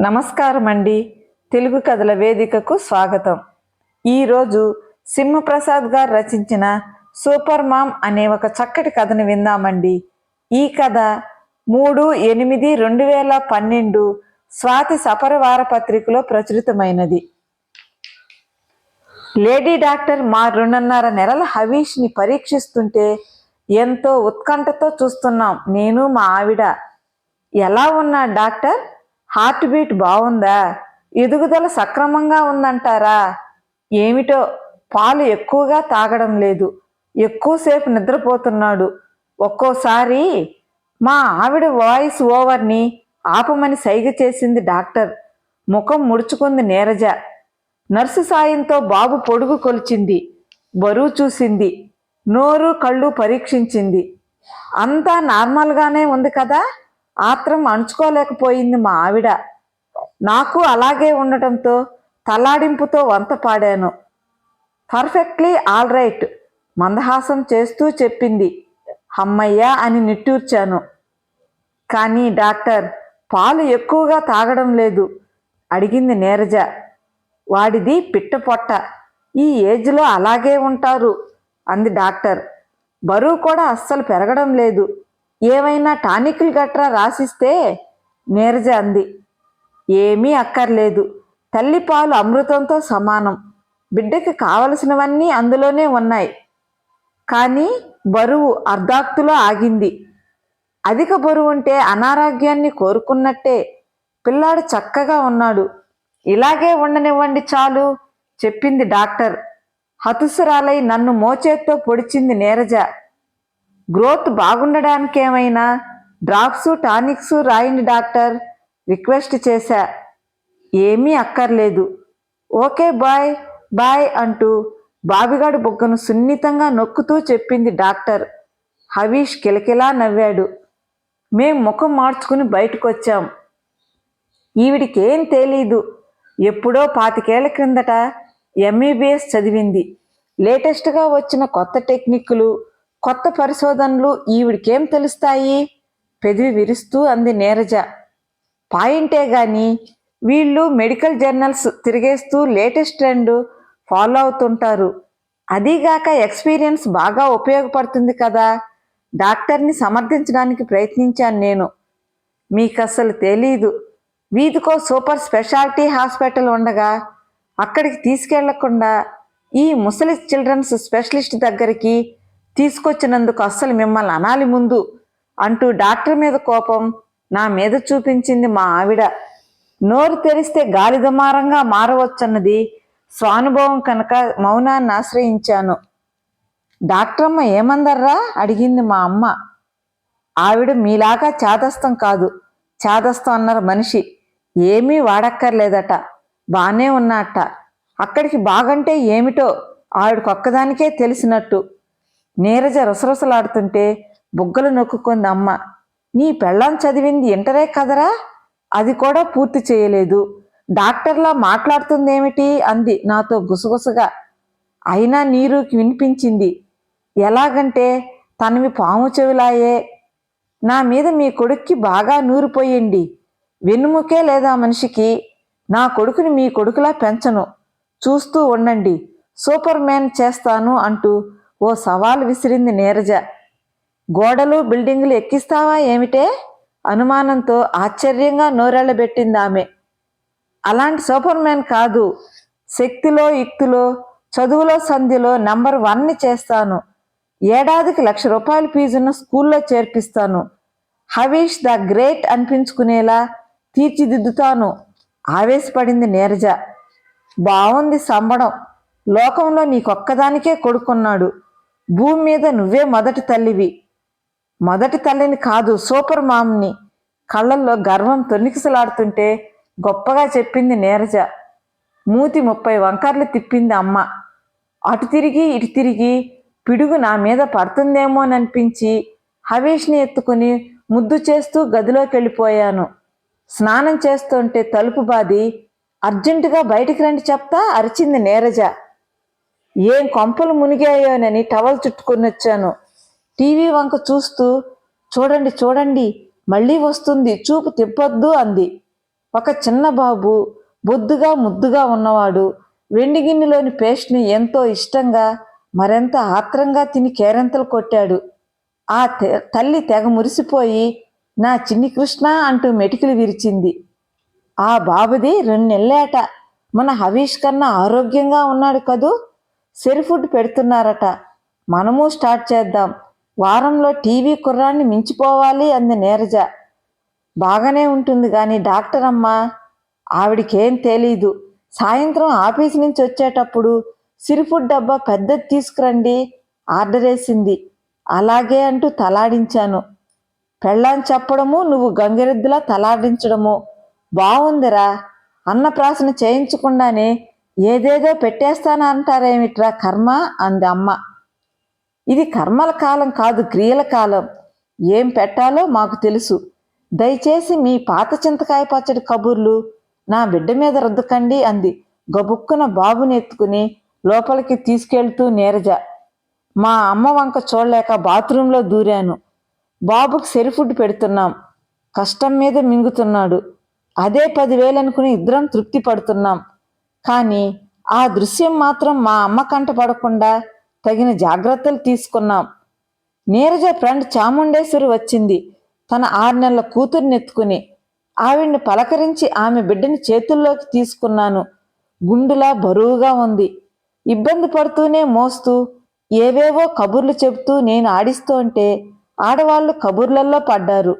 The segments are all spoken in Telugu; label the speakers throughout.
Speaker 1: నమస్కారం అండి తెలుగు కథల వేదికకు స్వాగతం. ఈరోజు సింహప్రసాద్ గారు రచించిన సూపర్ మామ్ అనే ఒక చక్కటి కథను విందామండి. ఈ కథ మూడు ఎనిమిది రెండు వేల పన్నెండు స్వాతి సపరవార పత్రికలో ప్రచురితమైనది. లేడీ డాక్టర్ మా రెండున్నర నెలల హవీష్ని పరీక్షిస్తుంటే ఎంతో ఉత్కంఠతో చూస్తున్నాం. నేను మా ఆవిడ. ఎలా ఉన్నా డాక్టర్? హార్ట్ బీట్ బాగుందా? ఎదుగుదల సక్రమంగా ఉందంటారా? ఏమిటో పాలు ఎక్కువగా తాగడం లేదు. ఎక్కువసేపు నిద్రపోతున్నాడు. ఒక్కోసారి మా ఆవిడ వాయిస్ ఓవర్ని ఆపమని సైగ చేసింది డాక్టర్. ముఖం ముడుచుకుంది నీరజ. నర్సు సాయంతో బాబు పొడుగు కొలిచింది. బరువు చూసింది. నోరు కళ్ళు పరీక్షించింది. అంతా నార్మల్గానే ఉంది కదా? ఆత్రం అణుచుకోలేకపోయింది మా ఆవిడ. నాకు అలాగే ఉండటంతో తలాడింపుతో వంత పాడాను. పర్ఫెక్ట్లీ ఆల్ రైట్ మందహాసం చేస్తూ చెప్పింది. అమ్మయ్య అని నిట్టూర్చాను. కానీ డాక్టర్ పాలు ఎక్కువగా తాగడం లేదు అడిగింది నీరజ. వాడిది పిట్ట పొట్ట ఈ ఏజ్లో అలాగే ఉంటారు అంది డాక్టర్. బరువు కూడా అస్సలు పెరగడం లేదు. ఏవైనా టానిక్లు గట్రా రాసిస్తే నీరజ అంది. ఏమీ అక్కర్లేదు. తల్లి పాలు అమృతంతో సమానం. బిడ్డకి కావలసినవన్నీ అందులోనే ఉన్నాయి. కానీ బరువు అర్ధాక్తులో ఆగింది. అధిక బరువు ఉంటే అనారోగ్యాన్ని కోరుకున్నట్టే పిల్లాడు చక్కగా ఉన్నాడు. ఇలాగే ఉండనివ్వండి చాలు చెప్పింది డాక్టర్. హతుసురాలై నన్ను మోచేత్తో పొడిచింది నీరజ. గ్రోత్ బాగుండడానికి ఏమైనా డ్రాప్స్ టానిక్స్ రాయండి డాక్టర్ రిక్వెస్ట్ చేశా. ఏమీ అక్కర్లేదు. ఓకే బాయ్ బాయ్ అంటూ బాబిగాడు బొగ్గను సున్నితంగా నొక్కుతూ చెప్పింది డాక్టర్. హవీష్ కిలకిలా నవ్వాడు. మేం ముఖం మార్చుకుని బయటకొచ్చాం. ఈవిడికేం తెలీదు. ఎప్పుడో పాతికేళ్ళ క్రిందట ఎంఈబిఎస్ చదివింది. లేటెస్ట్గా వచ్చిన కొత్త టెక్నిక్లు కొత్త పరిశోధనలు ఈవిడికేం తెలుస్తాయి? పెదివి విరుస్తూ అంది నీరజ. పాయింటే గాని వీళ్ళు మెడికల్ జర్నల్స్ తిరిగేస్తూ లేటెస్ట్ ట్రెండ్ ఫాలో అవుతుంటారు. అదీగాక ఎక్స్పీరియన్స్ బాగా ఉపయోగపడుతుంది కదా? డాక్టర్ని సమర్థించడానికి ప్రయత్నించాను నేను. మీకు అసలు తెలీదు. వీధికో సూపర్ స్పెషాలిటీ హాస్పిటల్ ఉండగా అక్కడికి తీసుకెళ్ళకుండా ఈ ముసలి చిల్డ్రన్స్ స్పెషలిస్ట్ దగ్గరికి తీసుకొచ్చినందుకు అస్సలు మిమ్మల్ని అనాలి ముందు అంటూ డాక్టర్ మీద కోపం నా మీద చూపించింది మా ఆవిడ. నోరు తెరిస్తే గాలి దుమారంగా మారవచ్చన్నది స్వానుభవం కనుక మౌనాన్ని ఆశ్రయించాను. డాక్టరమ్మ ఏమందర్రా? అడిగింది మా అమ్మ. ఆవిడ మీలాగా చాదస్తం కాదు. చాదస్తం అన్నారు మనిషి. ఏమీ వాడక్కర్లేదట. బానే ఉన్నట్ట అక్కడికి బాగంటే ఏమిటో ఆవిడకొక్కదానికే తెలిసినట్టు. నీరజ రుసరుసలాడుతుంటే బుగ్గలు నొక్కుకుంది అమ్మ. నీ పెళ్ళాం చదివింది ఇంటరే కదరా? అది కూడా పూర్తి చేయలేదు. డాక్టర్లా మాట్లాడుతుందేమిటి? అంది నాతో గుసగుసగా. అయినా నీరుకి వినిపించింది. ఎలాగంటే తనవి పాము చెవిలాయే. నా మీద మీ కొడుక్కి బాగా నూరిపోయండి. వెన్నుముకే లేదా మనిషికి? నా కొడుకుని మీ కొడుకులా పెంచను. చూస్తూ ఉండండి. సూపర్ మ్యాన్ చేస్తాను అంటూ ఓ సవాల్ విసిరింది నీరజ. గోడలు బిల్డింగులు ఎక్కిస్తావా ఏమిటే? అనుమానంతో ఆశ్చర్యంగా నోరెళ్ళబెట్టింది ఆమె. అలాంటి సూపర్ మ్యాన్ కాదు. శక్తిలో యుక్తిలో చదువులో సంధిలో నంబర్ వన్ని చేస్తాను. ఏడాదికి లక్ష రూపాయల ఫీజున్న స్కూల్లో చేర్పిస్తాను. హవీష్ ద గ్రేట్ అనిపించుకునేలా తీర్చిదిద్దుతాను. ఆవేశపడింది నీరజ. బాగుంది సంబడం. లోకంలో నీకొక్కదానికే కొడుకున్నాడు. భూమి మీద నువ్వే మొదటి తల్లివి. మొదటి తల్లిని కాదు సూపర్ మామ్ని. కళ్ళల్లో గర్వం తొనికిసలాడుతుంటే గొప్పగా చెప్పింది నీరజ. మూతి ముప్పై వంకర్లు తిప్పింది అమ్మ. అటు తిరిగి ఇటు తిరిగి పిడుగు నా మీద పడుతుందేమోననిపించి హవేష్ని ఎత్తుకుని ముద్దు చేస్తూ గదిలోకి వెళ్ళిపోయాను స్నానం చేస్తుంటే తలుపు బాది అర్జెంటుగా బయటికి రండి చెప్తా అరిచింది నీరజ. ఏం కొంపలు మునిగాయోనని టవల్ చుట్టుకుని వచ్చాను. టీవీ వంక చూస్తూ చూడండి చూడండి మళ్ళీ వస్తుంది చూపు తిప్పొద్దు అంది. ఒక చిన్న బాబు బొద్దుగా ముద్దుగా ఉన్నవాడు వెండి గిన్నెలోని పేస్ట్ని ఎంతో ఇష్టంగా మరెంత ఆత్రంగా తిని కేరింతలు కొట్టాడు. ఆ తల్లి తెగ మురిసిపోయి నా చిన్ని కృష్ణ అంటూ మెటికలు విరిచింది. ఆ బాబుది రెండు నెల్లేట మన హవీష్ కన్నా ఆరోగ్యంగా ఉన్నాడు కదూ? ఫుడ్ పెడుతున్నారట. మనము స్టార్ట్ చేద్దాం. వారంలో టీవీ కుర్రాన్ని మించిపోవాలి అంది నీరజ. బాగానే ఉంటుంది కానీ డాక్టర్ అమ్మ ఆవిడకేం తెలీదు. సాయంత్రం ఆఫీస్ నుంచి వచ్చేటప్పుడు సిరిఫుడ్ డబ్బా పెద్దది తీసుకురండి ఆర్డర్ వేసింది అలాగే అంటూ తలాడించాను. పెళ్ళాం చెప్పడము నువ్వు గంగిరెద్దులా తలాడించడము. బాగుందిరా అన్నప్రాసన చేయించకుండానే ఏదేదో పెట్టేస్తానంటారేమిట్రా కర్మ? అంది అమ్మ. ఇది కర్మల కాలం కాదు క్రియల కాలం. ఏం పెట్టాలో మాకు తెలుసు. దయచేసి మీ పాత చింతకాయ పచ్చడి కబుర్లు నా బిడ్డ మీద రుద్దకండి అంది. గబుక్కున బాబుని ఎత్తుకుని లోపలికి తీసుకెళ్తూ నీరజ. మా అమ్మ వంక చూడలేక బాత్రూంలో దూరాను. బాబుకు సెరి ఫుడ్ పెడుతున్నాం. కష్టం మీద మింగుతున్నాడు. అదే పదివేలు అనుకుని ఇద్దరం తృప్తి పడుతున్నాం. కానీ ఆ దృశ్యం మాత్రం మా అమ్మ కంట పడకుండా తగిన జాగ్రత్తలు తీసుకున్నాం. నీరజ ఫ్రెండ్ చాముండేశ్వరి వచ్చింది. తన ఆరు నెలల కూతుర్నెత్తుకుని ఆవిడ్ని పలకరించి ఆమె బిడ్డని చేతుల్లోకి తీసుకున్నాను. గుండులా బరువుగా ఉంది. ఇబ్బంది పడుతూనే మోస్తూ ఏవేవో కబుర్లు చెబుతూ నేను ఆడిస్తుంటే ఆడవాళ్ళు కబుర్లలో పడ్డారు.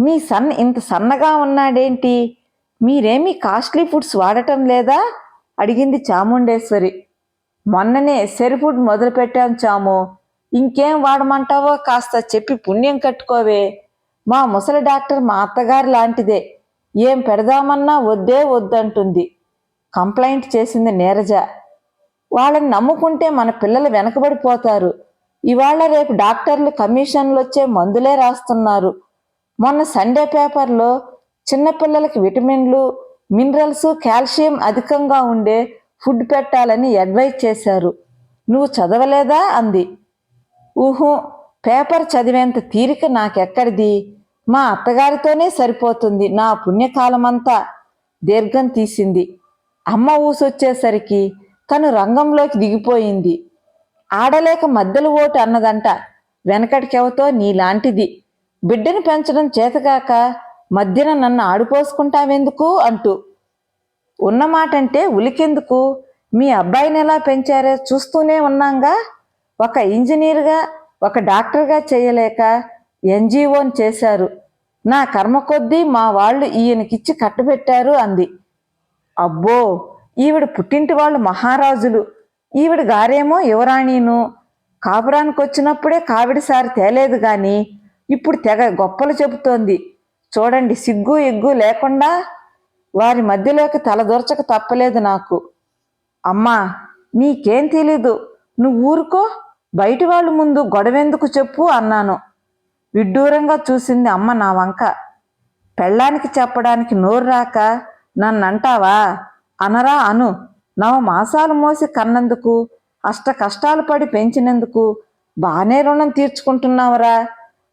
Speaker 1: మీ సన్ ఇంత సన్నగా ఉన్నాడేంటి? మీరేమీ కాస్ట్లీ ఫుడ్స్ వాడటం లేదా? అడిగింది చాముండేశ్వరి. మొన్ననే సెరిఫుడ్ మొదలుపెట్టాను మొదలుపెట్టాం చాము. ఇంకేం వాడమంటావో కాస్త చెప్పి పుణ్యం కట్టుకోవే. మా ముసలి డాక్టర్ మా అత్తగారు లాంటిదే. ఏం పెడదామన్నా వద్దే వద్దంటుంది. కంప్లైంట్ చేసింది నీరజ. వాళ్ళని నమ్ముకుంటే మన పిల్లలు వెనకబడిపోతారు. ఇవాళ రేపు డాక్టర్లు కమిషన్లు వచ్చే మందులే రాస్తున్నారు. మొన్న సండే పేపర్లో చిన్నపిల్లలకి విటమిన్లు మినరల్స్ కాల్షియం అధికంగా ఉండే ఫుడ్ పెట్టాలని అడ్వైజ్ చేశారు. నువ్వు చదవలేదా? అంది. ఊహు పేపర్ చదివేంత తీరిక నాకెక్కడిది? మా అత్తగారితోనే సరిపోతుంది నా పుణ్యకాలమంతా దీర్ఘం తీసింది. అమ్మ ఊసొచ్చేసరికి తను రంగంలోకి దిగిపోయింది. ఆడలేక మధ్యలో ఓటు అన్నదంట వెనకటికెవతో నీలాంటిది. బిడ్డను పెంచడం చేతగాక మధ్యన నన్ను ఆడిపోసుకుంటావెందుకు అంటూ. ఉన్నమాటంటే ఉలికెందుకు? మీ అబ్బాయిని ఎలా పెంచారో చూస్తూనే ఉన్నాంగా? ఒక ఇంజనీర్గా ఒక డాక్టర్గా చేయలేక ఎన్జిఓని చేశారు. నా కర్మ కొద్దీ మా వాళ్ళు ఈయనకిచ్చి కట్టబెట్టారు అంది. అబ్బో! ఈవిడ పుట్టింటి వాళ్ళు మహారాజులు. ఈవిడ గారేమో యువరాణిను. కాపురానికి వచ్చినప్పుడే కావిడిసారి తేలేదు కానీ ఇప్పుడు తెగ గొప్పలు చెబుతోంది. చూడండి సిగ్గు ఎగ్గు లేకుండా వారి మధ్యలోకి తలదూర్చక తప్పలేదు నాకు. అమ్మా నీకేం తెలీదు. నువ్వు ఊరుకో బయటి వాళ్ళ ముందు గొడవెందుకు చెప్పు అన్నాను. విడ్డూరంగా చూసింది అమ్మ నా వంక. పెళ్ళానికి చెప్పడానికి నోరు రాక నన్నంటావా? అనరా అను. నవ మాసాలు మోసి కన్నందుకు అష్ట కష్టాలు పడి పెంచినందుకు బాగానే రుణం తీర్చుకుంటున్నావురా.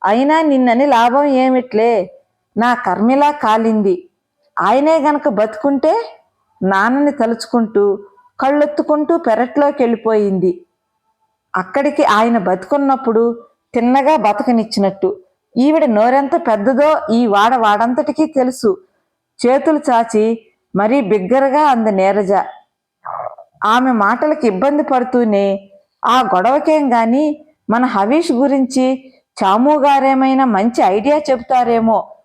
Speaker 1: అయినా నిన్నని లాభం ఏమిట్లే? నా కర్మిలా కాలింది. ఆయనే గనక బతుకుంటే నాన్నని తలుచుకుంటూ కళ్ళెత్తుకుంటూ పెరట్లోకి వెళ్ళిపోయింది అక్కడికి ఆయన బతుకున్నప్పుడు తిన్నగా బతకనిచ్చినట్టు. ఈవిడ నోరెంత పెద్దదో ఈ వాడ వాడంతటికీ తెలుసు. చేతులు చాచి మరీ బిగ్గరగా అంది నీరజ. ఆమె మాటలకు ఇబ్బంది పడుతూనే ఆ గొడవకేం గాని మన హవీష్ గురించి చాము గారేమైనా మంచి ఐడియా చెబుతారేమో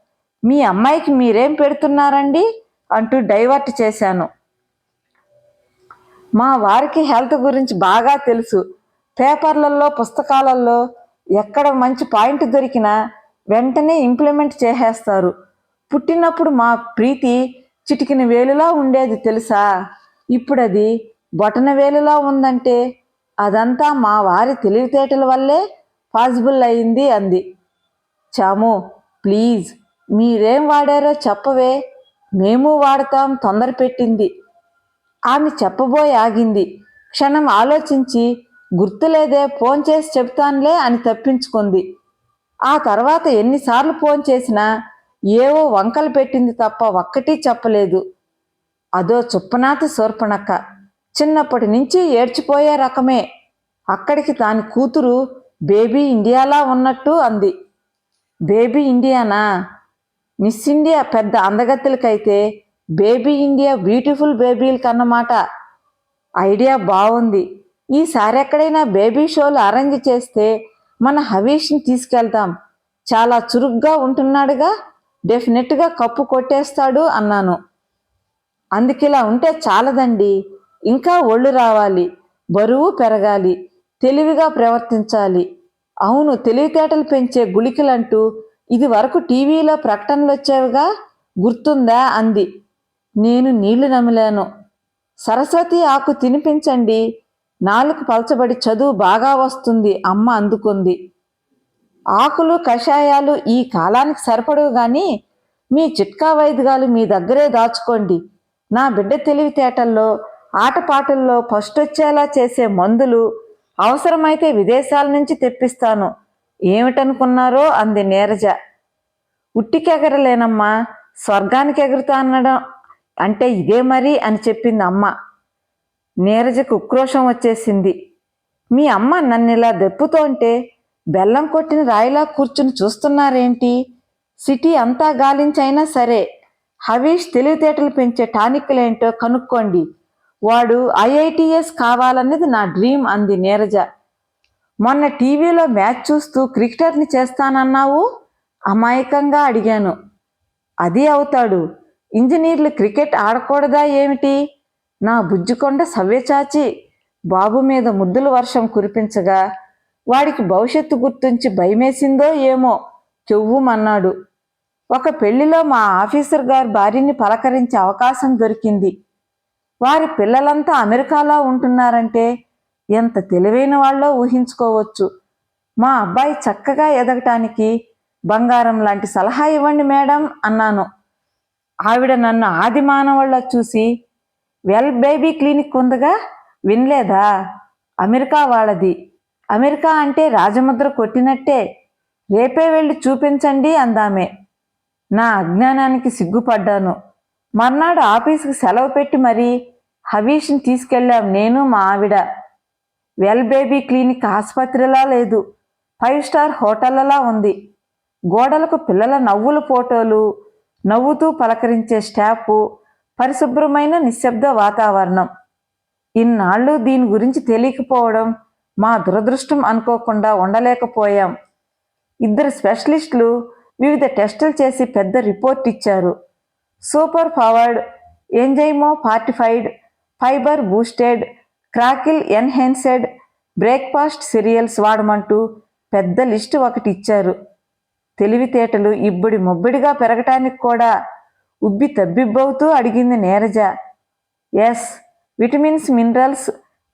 Speaker 1: మీ అమ్మాయికి మీరేం పెడుతున్నారండి? అంటూ డైవర్ట్ చేశాను. మా వారికి హెల్త్ గురించి బాగా తెలుసు. పేపర్లలో పుస్తకాలలో ఎక్కడ మంచి పాయింట్ దొరికినా వెంటనే ఇంప్లిమెంట్ చేసేస్తారు. పుట్టినప్పుడు మా ప్రీతి చిటికిన వేలులా ఉండేది తెలుసా? ఇప్పుడు అది బొటన వేలులా ఉందంటే అదంతా మా వారి తెలివితేటల వల్లే పాసిబుల్ అయింది అంది. చాము ప్లీజ్ మీరేం వాడారో చెప్పవే. మేము వాడతాం తొందర పెట్టింది. ఆమె చెప్పబోయి ఆగింది. క్షణం ఆలోచించి గుర్తులేదే ఫోన్ చేసి చెప్తానులే అని తప్పించుకుంది. ఆ తర్వాత ఎన్నిసార్లు ఫోన్ చేసినా ఏవో వంకలు పెట్టింది తప్ప ఒక్కటి చెప్పలేదు. అదో చుప్పనాథ శూర్పణక్క. చిన్నప్పటి నుంచి ఏడ్చిపోయే రకమే. అక్కడికి దాని కూతురు బేబీ ఇండియాలా ఉన్నట్టు అంది. Baby Indiana? మిస్ ఇండియా పెద్ద అందగత్తెలకైతే బేబీ ఇండియా బ్యూటిఫుల్ బేబీలకు అన్నమాట ఐడియా బాగుంది ఈసారి ఎక్కడైనా బేబీ షోలు అరేంజ్ చేస్తే మన హవీష్ని తీసుకెళ్తాం. చాలా చురుగ్గా ఉంటున్నాడుగా డెఫినెట్గా కప్పు కొట్టేస్తాడు అన్నాను. అందుకిలా ఉంటే చాలదండి. ఇంకా ఒళ్ళు రావాలి బరువు పెరగాలి తెలివిగా ప్రవర్తించాలి. అవును తెలివితేటలు పెంచే గుళికలంటూ ఇది వరకు టీవీలో ప్రకటనలు వచ్చేవిగా? గుర్తుందా? అంది. నేను నీళ్ళు నమిలాను. సరస్వతి ఆకు తినిపించండి. నాలుగు పలచబడి చదువు బాగా వస్తుంది అమ్మ అందుకుంది. ఆకులు కషాయాలు ఈ కాలానికి సరిపడవు కానీ మీ చిట్కా వైద్యాలు మీ దగ్గరే దాచుకోండి. నా బిడ్డ తెలివితేటల్లో ఆటపాటల్లో ఫస్ట్ వచ్చేలా చేసే మందులు అవసరమైతే విదేశాల నుంచి తెప్పిస్తాను. ఏమిటనుకున్నారో అంది నీరజ. ఉట్టికెగరలేనమ్మా స్వర్గానికి ఎగురుతా అనడం అంటే ఇదే మరి అని చెప్పింది అమ్మ. నీరజకు ఉక్రోషం వచ్చేసింది. మీ అమ్మ నన్ను ఇలా దెప్పుతోంటే బెల్లం కొట్టిన రాయిలా కూర్చుని చూస్తున్నారేంటి? సిటీ అంతా గాలించైనా సరే హవీష్ తెలివితేటలు పెంచే టానిక్లేంటో కనుక్కోండి. వాడు ఐఐటిఎస్ కావాలన్నది నా డ్రీమ్ అంది నీరజ. మొన్న టీవీలో మ్యాచ్ చూస్తూ క్రికెటర్ని చేస్తానన్నావు? అమాయకంగా అడిగాను. అది అవుతాడు. ఇంజనీర్లు క్రికెట్ ఆడకూడదా ఏమిటి? నా బుజ్జికొండ సవ్యచాచి బాబు మీద ముద్దుల వర్షం కురిపించగా వాడికి భవిష్యత్తు గుర్తుంచి భయమేసిందో ఏమో చెవ్వుమన్నాడు ఒక పెళ్ళిలో మా ఆఫీసర్ గారు భార్యని పలకరించే అవకాశం దొరికింది. వారి పిల్లలంతా అమెరికాలో ఉంటున్నారంటే ఎంత తెలివైన వాళ్ళో ఊహించుకోవచ్చు. మా అబ్బాయి చక్కగా ఎదగటానికి బంగారం లాంటి సలహా ఇవ్వండి మేడం అన్నాను. ఆవిడ నన్ను ఆది మానవుళ్ళ చూసి వెల్ బేబీ క్లినిక్ ఉందిగా? వినలేదా? అమెరికా వాళ్ళది. అమెరికా అంటే రాజముద్ర కొట్టినట్టే. రేపే వెళ్ళి చూపించండి అందామే. నా అజ్ఞానానికి సిగ్గుపడ్డాను. మర్నాడు ఆఫీస్కి సెలవు పెట్టి మరీ హవీష్ని తీసుకెళ్ళాం నేను మా ఆవిడ. వెల్ బేబీ క్లినిక్ ఆసుపత్రిలా లేదు. ఫైవ్ స్టార్ హోటళ్ళలా ఉంది. గోడలకు పిల్లల నవ్వుల ఫోటోలు నవ్వుతూ పలకరించే స్టాఫ్ పరిశుభ్రమైన నిశ్శబ్ద వాతావరణం. ఇన్నాళ్ళు దీని గురించి తెలియకపోవడం మా దురదృష్టం అనుకోకుండా ఉండలేకపోయాం. ఇద్దరు స్పెషలిస్టులు వివిధ టెస్టులు చేసి పెద్ద రిపోర్ట్ ఇచ్చారు. Super powered ఎంజైమో fortified fibre boosted crackle enhanced breakfast cereals వాడమంటూ పెద్ద లిస్టు ఒకటి ఇచ్చారు. తెలివితేటలు ఇబ్బడి మొబ్బిడిగా పెరగటానికి కూడా ఉబ్బి తబ్బిబ్బవుతూ అడిగింది Neeraja. Yes vitamins minerals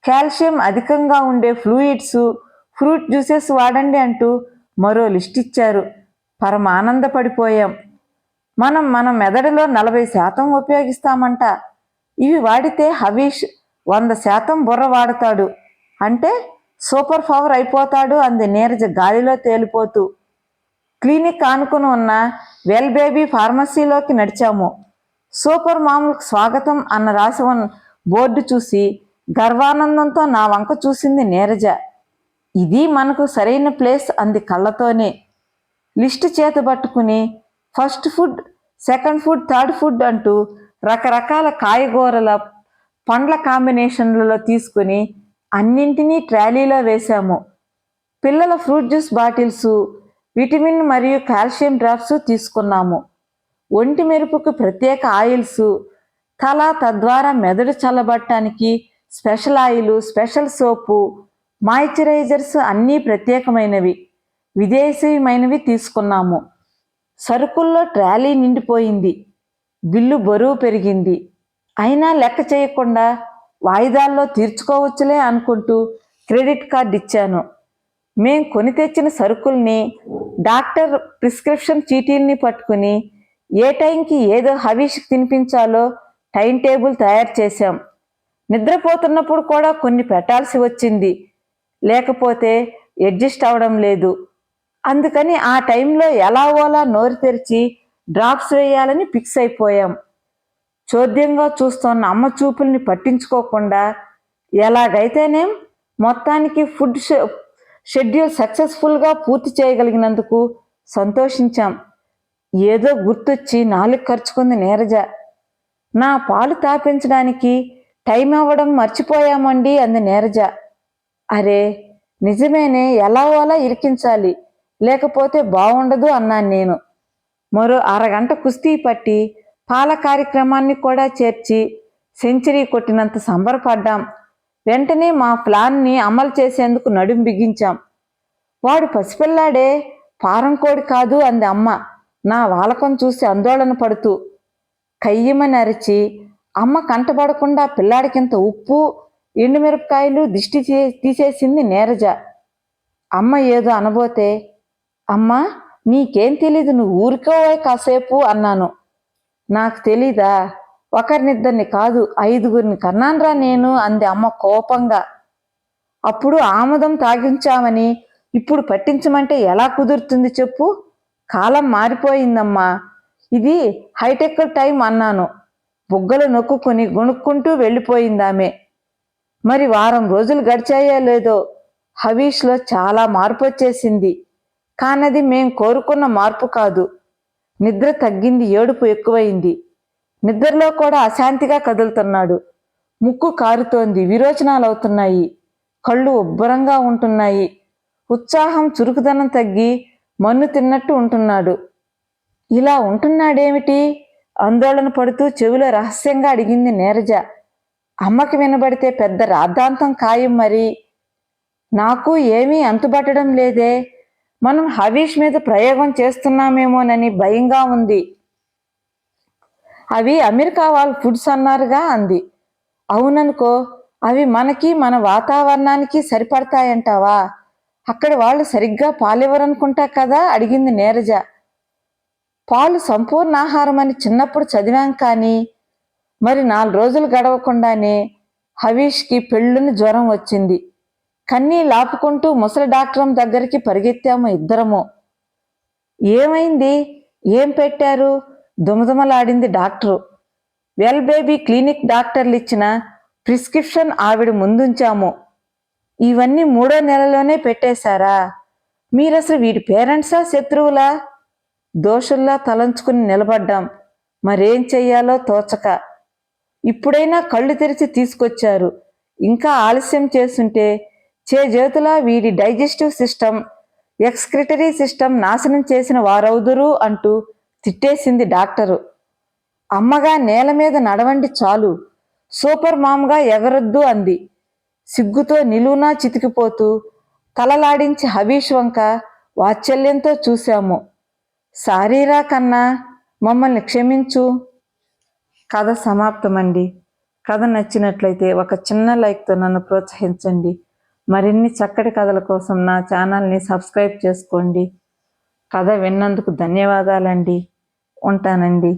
Speaker 1: calcium అధికంగా ఉండే ఫ్లూయిడ్స్ ఫ్రూట్ జ్యూసెస్ వాడండి అంటూ మరో లిస్ట్ ఇచ్చారు. పరమ ఆనందపడిపోయాం. మనం మన మెదడులో నలభై శాతం ఉపయోగిస్తామంట. ఇవి వాడితే హవీష్ వంద శాతం బుర్ర వాడతాడు. అంటే సూపర్ పవర్ అయిపోతాడు అంది నీరజ గాలిలో తేలిపోతూ. క్లినిక్ ఆనుకుని ఉన్న వెల్ బేబీ ఫార్మసీలోకి నడిచాము. సూపర్ మామూలుకు స్వాగతం అన్న రాసి ఉన్న బోర్డు చూసి గర్వానందంతో నా వంక చూసింది నీరజ. ఇది మనకు సరైన ప్లేస్ అంది కళ్ళతోనే. లిస్ట్ చేత పట్టుకుని first food second food third food అంటూ రకరకాల కాయగూరల పండ్ల కాంబినేషన్లలో తీసుకుని అన్నింటినీ ట్రాలీలో వేశాము పిల్లల ఫ్రూట్ జ్యూస్ బాటిల్స్ విటమిన్ మరియు కాల్షియం డ్రాప్స్ తీసుకున్నాము. ఒంటి మెరుపుకు ప్రత్యేక ఆయిల్స్ తల తద్వారా మెదడు చల్లబట్టడానికి special oil special soap moisturisers అన్నీ ప్రత్యేకమైనవి. విదేశీయమైనవి తీసుకున్నాము. సరుకుల్లో ట్రాలీ నిండిపోయింది. బిల్లు బరువు పెరిగింది. అయినా లెక్క చేయకుండా వాయిదాల్లో తీర్చుకోవచ్చులే అనుకుంటూ క్రెడిట్ కార్డు ఇచ్చాను. మేం కొని తెచ్చిన సరుకుల్ని డాక్టర్ ప్రిస్క్రిప్షన్ చీటీల్ని పట్టుకుని ఏ టైంకి ఏదో హవీష్కి తినిపించాలో టైం టేబుల్ తయారు చేశాం. నిద్రపోతున్నప్పుడు కూడా కొన్ని పెట్టాల్సి వచ్చింది. లేకపోతే అడ్జస్ట్ అవడం లేదు. అందుకని ఆ టైంలో ఎలా ఓలా నోరు తెరిచి డ్రాప్స్ వేయాలని ఫిక్స్ అయిపోయాం. చోద్యంగా చూస్తున్న అమ్మ చూపుల్ని పట్టించుకోకుండా ఎలాగైతేనేం మొత్తానికి ఫుడ్ షె- షెడ్యూల్ సక్సెస్ఫుల్గా పూర్తి చేయగలిగినందుకు సంతోషించాం. ఏదో గుర్తొచ్చి నాలుగు ఖర్చుకుంది నీరజ. నా పాలు తాపించడానికి టైం అవ్వడం మర్చిపోయామండి అంది నీరజ. అరే నిజమేనే ఎలా అలా ఇరికించాలి? లేకపోతే బాగుండదు అన్నాను నేను. మరో అరగంట కుస్తీ పట్టి పాల కార్యక్రమాన్ని కూడా చేర్చి సెంచరీ కొట్టినంత సంబరపడ్డాం. వెంటనే మా ప్లాన్ని అమలు చేసేందుకు నడుం బిగించాం. వాడు పసిపిల్లాడే పారం కోడి కాదు అంది అమ్మ. నా వాలకం చూసి ఆందోళన పడుతూ కయ్యమని అరిచి అమ్మ కంటపడకుండా పిల్లాడికింత ఉప్పు ఎండుమిరపకాయలు దిష్టి చే- తీసేసింది నీరజ. అమ్మ ఏదో అనబోతే అమ్మా నీకేం తెలీదు నువ్వు ఊరుకోవే కాసేపు అన్నాను. నాకు తెలీదా? ఒకరినిద్దరిని కాదు ఐదుగురిని కన్నాన్రా నేను అంది అమ్మ కోపంగా. అప్పుడు ఆముదం తాగించామని ఇప్పుడు పట్టించమంటే ఎలా కుదురుతుంది చెప్పు? కాలం మారిపోయిందమ్మా. ఇది హైటెక్ టైం అన్నాను. బుగ్గలు నొక్కుని గొణుక్కుంటూ వెళ్ళిపోయిందామె. మరి వారం రోజులు గడిచాయో లేదో? హవీష్లో చాలా మార్పు వచ్చేసింది కానది మేం కోరుకున్న మార్పు కాదు. నిద్ర తగ్గింది ఏడుపు ఎక్కువైంది. నిద్రలో కూడా అశాంతిగా కదులుతున్నాడు. ముక్కు కారుతోంది విరోచనాలు అవుతున్నాయి కళ్ళు ఉబ్బరంగా ఉంటున్నాయి. ఉత్సాహం చురుకుదనం తగ్గి మన్ను తిన్నట్టు ఉంటున్నాడు. ఇలా ఉంటున్నాడేమిటి? ఆందోళన పడుతూ చెవిలో రహస్యంగా అడిగింది నీరజ. అమ్మకి వినబడితే పెద్ద రాద్ధాంతం ఖాయం మరి. నాకు ఏమీ అంతుబట్టడం లేదే. మనం హవీష్ మీద ప్రయోగం చేస్తున్నామేమోనని భయంగా ఉంది. అవి అమెరికా వాళ్ళు ఫుడ్స్ అన్నారుగా అంది. అవుననుకో అవి మనకి మన వాతావరణానికి సరిపడతాయంటావా? అక్కడ వాళ్ళు సరిగ్గా పాలివ్వరనుకుంటా కదా? అడిగింది నీరజ. పాలు సంపూర్ణ ఆహారం అని చిన్నప్పుడు చదివాం కానీ మరి నాలుగు రోజులు గడవకుండానే హవీష్కి పెళ్ళుని జ్వరం వచ్చింది. కన్నీ లాపుకుంటూ ముసలి డాక్టర్ దగ్గరికి పరిగెత్తాము ఇద్దరము. ఏమైంది? ఏం పెట్టారు? దుమదుమలాడింది డాక్టరు. వెల్ బేబీ క్లినిక్ డాక్టర్లు ఇచ్చిన ప్రిస్క్రిప్షన్ ఆవిడ ముందుంచాము. ఇవన్నీ మూడో నెలలోనే పెట్టేశారా? మీరసలు వీడి పేరెంట్సా శత్రువులా? దోషుల్లా తలంచుకుని నిలబడ్డాం. మరేం చెయ్యాలో తోచక. ఇప్పుడైనా కళ్ళు తెరిచి తీసుకొచ్చారు. ఇంకా ఆలస్యం చేస్తుంటే చేజేతుల వీడి డైజెస్టివ్ సిస్టమ్ ఎక్స్క్రిటరీ సిస్టమ్ నాశనం చేసిన వారవుదురు అంటూ తిట్టేసింది డాక్టరు. అమ్మగా నేల మీద నడవండి చాలు సూపర్ మామ్గా ఎగరొద్దు అంది. సిగ్గుతో నిలువునా చితికిపోతూ తలలాడించి హబీష్ వంక వాత్సల్యంతో చూశాము. సారీరా కన్నా మమ్మల్ని క్షమించు. కథ సమాప్తమండి. కథ నచ్చినట్లయితే ఒక చిన్న లైక్తో నన్ను ప్రోత్సహించండి. మరిన్ని చక్కటి కథల కోసం నా ఛానల్ని సబ్స్క్రైబ్ చేసుకోండి. కథ విన్నందుకు ధన్యవాదాలండి. ఉంటానండి.